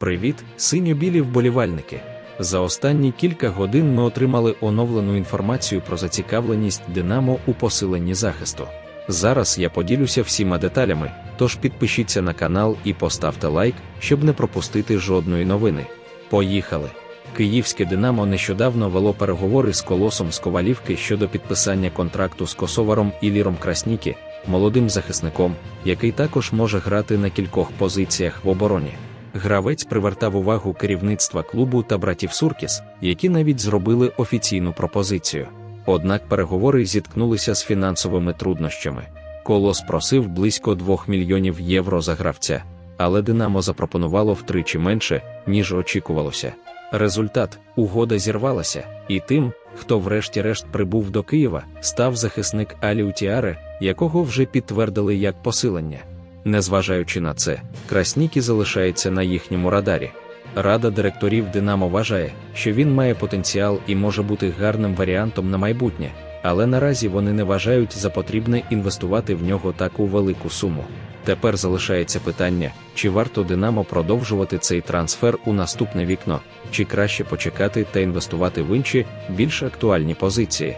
Привіт, синьо-білі вболівальники! За останні кілька годин ми отримали оновлену інформацію про зацікавленість Динамо у посиленні захисту. Зараз я поділюся всіма деталями, тож підпишіться на канал і поставте лайк, щоб не пропустити жодної новини. Поїхали! Київське Динамо нещодавно вело переговори з колосом з Ковалівки щодо підписання контракту з Косоваром і Ліром Красніки, молодим захисником, який також може грати на кількох позиціях в обороні. Гравець привертав увагу керівництва клубу та братів Суркіс, які навіть зробили офіційну пропозицію. Однак переговори зіткнулися з фінансовими труднощами. Колос просив близько 2 мільйонів євро за гравця, але Динамо запропонувало втричі менше, ніж очікувалося. Результат угода зірвалася, і тим, хто врешті-решт прибув до Києва, став захисник Аліутіаре, якого вже підтвердили як посилення. Незважаючи на це, Краснікі залишається на їхньому радарі. Рада директорів Динамо вважає, що він має потенціал і може бути гарним варіантом на майбутнє, але наразі вони не вважають за потрібне інвестувати в нього таку велику суму. Тепер залишається питання, чи варто Динамо продовжувати цей трансфер у наступне вікно, чи краще почекати та інвестувати в інші, більш актуальні позиції.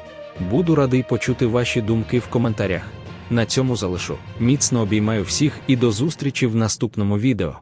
Буду радий почути ваші думки в коментарях. На цьому залишу. Міцно обіймаю всіх і до зустрічі в наступному відео.